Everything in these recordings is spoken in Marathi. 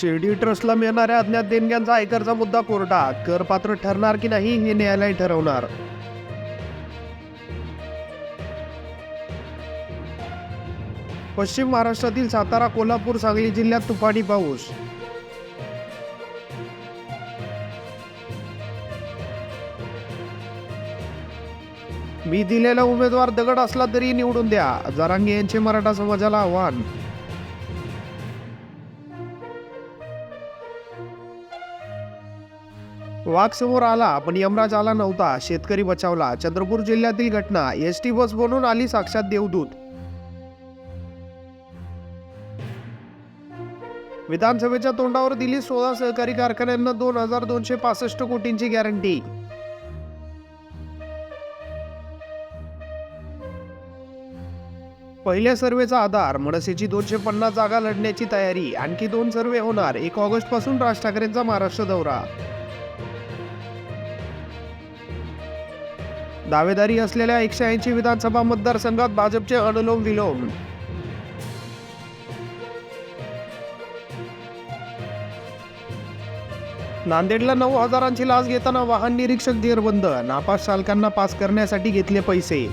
शिर्डी ट्रस्टला मिळणाऱ्या अज्ञात देणग्यांचा आयकरचा मुद्दा कोर्टात. करपात्र ठरणार की नाही हे न्यायालय ठरवणार. पश्चिम महाराष्ट्रातील सातारा कोल्हापूर सांगली जिल्ह्यात तुफानी पाऊस. मी दिलेला उमेदवार दगड असला तरी निवडून द्या. जरांगे यांचे मराठा समाजाला आव्हान. वाघ समोर आला पण यमराज आला नव्हता. शेतकरी बचावला. चंद्रपूर जिल्ह्यातील घटना. एस टी बस बनून आली साक्षात देवदूत. विधानसभेच्या तोंडावर दिली सोळा सहकारी कारखान्यांना दोन हजार दोनशे पासष्ट कोटींची गॅरंटी. पहिल्या सर्वेचा आधार. मनसेची दोनशे पन्नास जागा लढण्याची तयारी. आणखी दोन सर्वे होणार. एक ऑगस्टपासून राज ठाकरेंचा महाराष्ट्र दौरा. दावेदारी असलेल्या एकशे ऐंशी विधानसभा मतदारसंघात भाजपचे अनुलोम विलोम. नांदेडला नऊ हजारांची लाच घेताना वाहन निरीक्षक जेरबंद नापास चालकांना पास करण्यासाठी घेतले पैसे.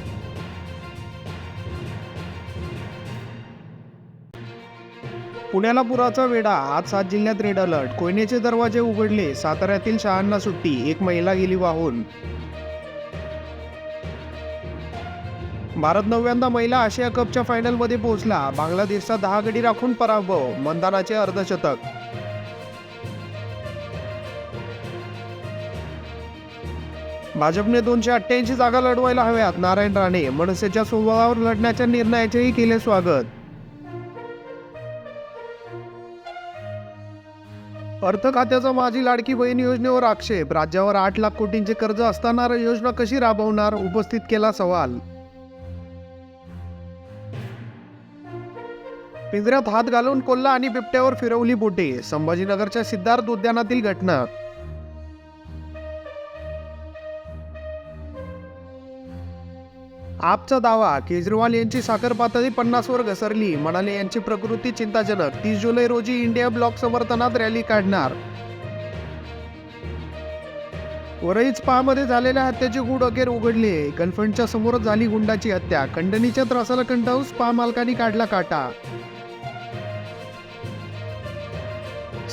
पुण्याला पुराचा वेढा आज सात जिल्ह्यात रेड अलर्ट कोयनेचे दरवाजे उघडले साताऱ्यातील शाळांना सुट्टी एक महिला गेली वाहून. भारत नव्यांदा महिला आशिया कपच्या फायनलमध्ये पोहोचला. बांगलादेशचा दहा गडी राखून पराभव मंदानाचे अर्धशतक भाजपने दोनशे अठ्ठ्याऐंशी जागा लढवायला हव्यात. नारायण राणे मनसेच्या स्वभावावर लढण्याच्या निर्णयाचेही केले स्वागत. अर्थ खात्याचा माझी लाडकी बहीण योजनेवर आक्षेप. राज्यावर आठ लाख कोटींचे कर्ज असताना योजना कशी राबवणार? उपस्थित केला सवाल. पिंजऱ्यात हात घालून कोल्हा आणि बिबट्यावर फिरवली बोटे. संभाजीनगरच्या सिद्धार्थ उद्यानातील घटना. आपचा दावा केजरीवाल यांची साखर पातळी पन्नासवर घसरली. म्हणाले यांची प्रकृती चिंताजनक. तीस जुलै रोजी इंडिया ब्लॉक समर्थनात रॅली काढणार. वरईच पहामध्ये झालेल्या हत्येचे गूढ अखेर उघडले. गर्लफ्रेंडच्या समोरच झाली गुंडाची हत्या. खंडणीच्या त्रासाला कंटाळून स्पा मालकांनी काढला काटा.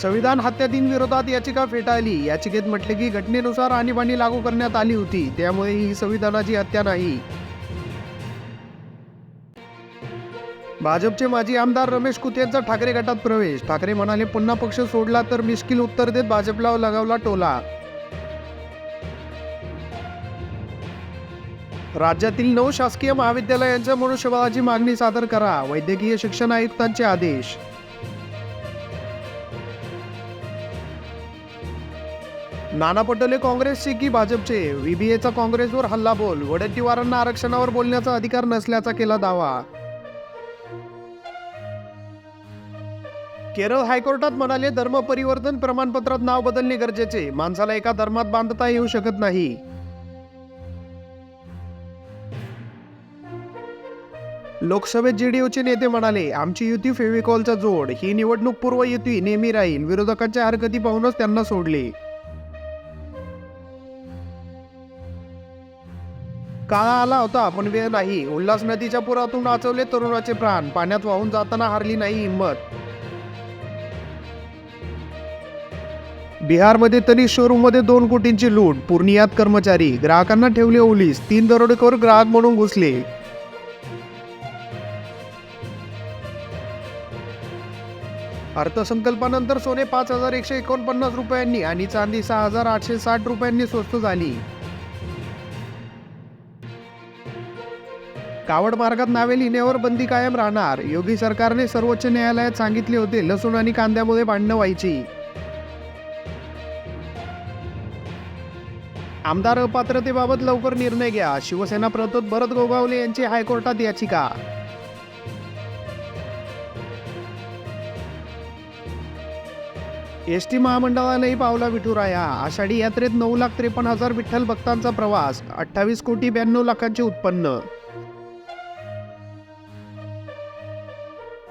संविधान हत्या दिन विरोधात याचिका फेटाळली. याचिकेत म्हटले की घटनेनुसार आणीबाणी लागू करण्यात आली होती. त्यामुळे ही संविधानाची हत्या नाही. भाजपचे माजी आमदार रमेश कुत यांचा ठाकरे गटात प्रवेश. ठाकरे म्हणाले पुन्हा पक्ष सोडला तर मिश्किल उत्तर देत भाजपला लगावला टोला. राज्यातील नऊ शासकीय महाविद्यालयांच्या मनुष्यबळाची मागणी सादर करा. वैद्यकीय शिक्षण आयुक्तांचे आदेश. नाना पटोले काँग्रेसचे की भाजपचे? व्हीबीएचा काँग्रेसवर हल्ला बोल वडेट्टीवारांना आरक्षणावर बोलण्याचा अधिकार नसल्याचा केला दावा. केरळ हायकोर्टात म्हणाले धर्म परिवर्तन प्रमाणपत्रात नाव बदलणे गरजेचे. माणसाला एका धर्मात बांधता येऊ शकत नाही. लोकसभेत जेडीयूचे नेते म्हणाले आमची युती फेविकॉलचा जोड. ही निवडणूक पूर्व युती नेहमी राहील. विरोधकांच्या हरकती पाहूनच त्यांना सोडले. काळा आला होता पण वेळ नाही. उल्हास नदीच्या पुरातून वाचवले तरुणाचे प्राण. पाण्यात वाहून जाताना हारली नाही हिंमत. बिहारमध्ये तरी शोरूममध्ये दोन कोटींची लूट. पूर्णियात कर्मचारी. ग्राहकांना ठेवले ओलीस. तीन दरोडेखोर ग्राहक म्हणून घुसले. अर्थसंकल्पानंतर सोने पाच हजार एकशे एकोणपन्नास रुपयांनी आणि चांदी सहा हजार आठशे साठ रुपयांनी स्वस्त झाली. कावड मार्गात नावे लिहिण्यावर बंदी कायम राहणार. योगी सरकारने सर्वोच्च न्यायालयात सांगितले होते लसूण आणि कांद्यामुळे भांडणं व्हायची. आमदार अपात्रतेबाबत लवकर निर्णय घ्या. शिवसेना प्रतोद भरत गोगावले यांची हायकोर्टात याचिका. एस टी महामंडळानेही पावला विठुराया. आषाढी यात्रेत नऊ लाख त्रेपन्न हजार विठ्ठल भक्तांचा प्रवास. अठ्ठावीस कोटी ब्याण्णव लाखांचे उत्पन्न.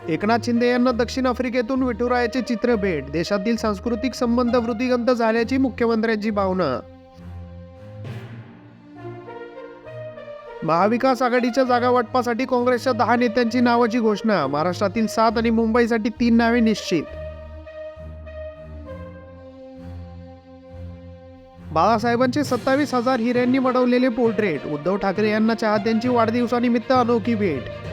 एकनाथ शिंदे यांना दक्षिण आफ्रिकेतून विठुरायाचे चित्र भेट देशातील सांस्कृतिक संबंध वृद्धिगंत झाल्याची मुख्यमंत्र्यांची भावना. महाविकास आघाडीच्या जागा वाटपासाठी काँग्रेसच्या दहा नेत्यांची नावाची घोषणा महाराष्ट्रातील सात आणि मुंबईसाठी तीन नावे निश्चित. बाळासाहेबांचे सत्तावीस हजार हिऱ्यांनी मडवलेले पोर्ट्रेट उद्धव ठाकरे यांना चाहत्यांची वाढदिवसानिमित्त अनोखी भेट.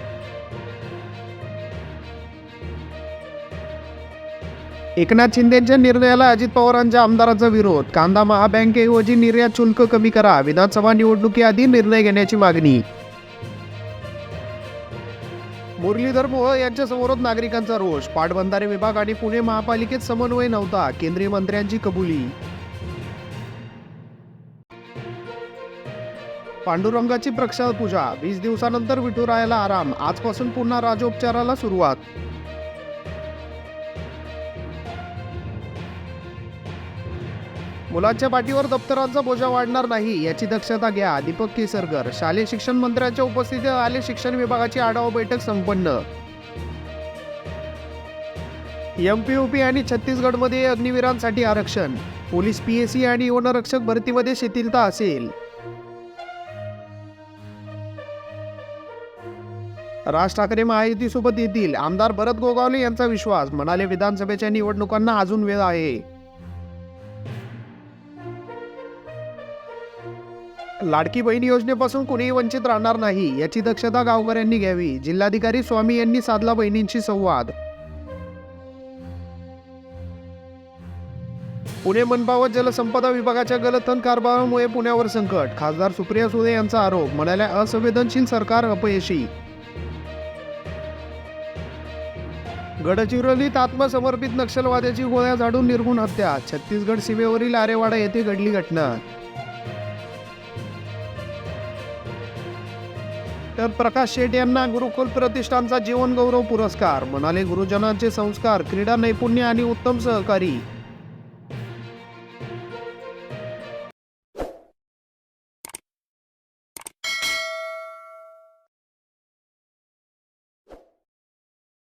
एकनाथ शिंदेच्या निर्णयाला अजित पवारांच्या आमदारांचा विरोध. कांदा महाबँकेऐवजी निर्यात शुल्क कमी करा. विधानसभा निवडणुकीआधी निर्णय घेण्याची मागणी. मुरलीधर मोहोळ यांच्या समोरच नागरिकांचा रोष. पाटबंधारे विभाग आणि पुणे महापालिकेत समन्वय नव्हता. केंद्रीय मंत्र्यांची कबुली. पांडुरंगाची प्रक्षाळ पूजा वीस दिवसानंतर विठुरायाला आराम. आजपासून पुन्हा राजोपचाराला सुरुवात. मुलांच्या पाठीवर दप्तरांचा बोजा वाढणार नाही याची दक्षता घ्या दीपक केसरकर. शालेय शिक्षण मंत्र्यांच्या उपस्थितीत आले शिक्षण विभागाची आढावा बैठक संपन्न. एमपीओपी आणि छत्तीसगडमध्ये अग्निवीरांसाठी आरक्षण. पोलीस पीएससी आणि वनरक्षक भरतीमध्ये शिथिलता असेल. राज ठाकरे महायुतीसोबत येतील. आमदार भरत गोगावले यांचा विश्वास. म्हणाले विधानसभेच्या निवडणुकांना अजून वेळ आहे. लाडकी बहीण योजनेपासून कुणीही वंचित राहणार नाही याची दक्षता गावकऱ्यांनी घ्यावी. जिल्हाधिकारी स्वामी यांनी साधला बहिणींशी संवाद. पुणे मनपावत जलसंपदा विभागाच्या गलथन कारभारामुळे पुण्यावर संकट खासदार सुप्रिया सुळे यांचा आरोप म्हणाल्या असंवेदनशील सरकार अपयशी. गडचिरोलीत आत्मसमर्पित नक्षलवाद्याची गोळ्या झाडून निर्गुण हत्या छत्तीसगड सीमेवरील आरेवाडा येथे घडली घटना. तर प्रकाश शेट यांना गुरुकुल प्रतिष्ठानचा जीवन गौरव पुरस्कार. म्हणाले गुरुजनांचे संस्कार क्रीडा नैपुण्य आणि उत्तम सहकारी.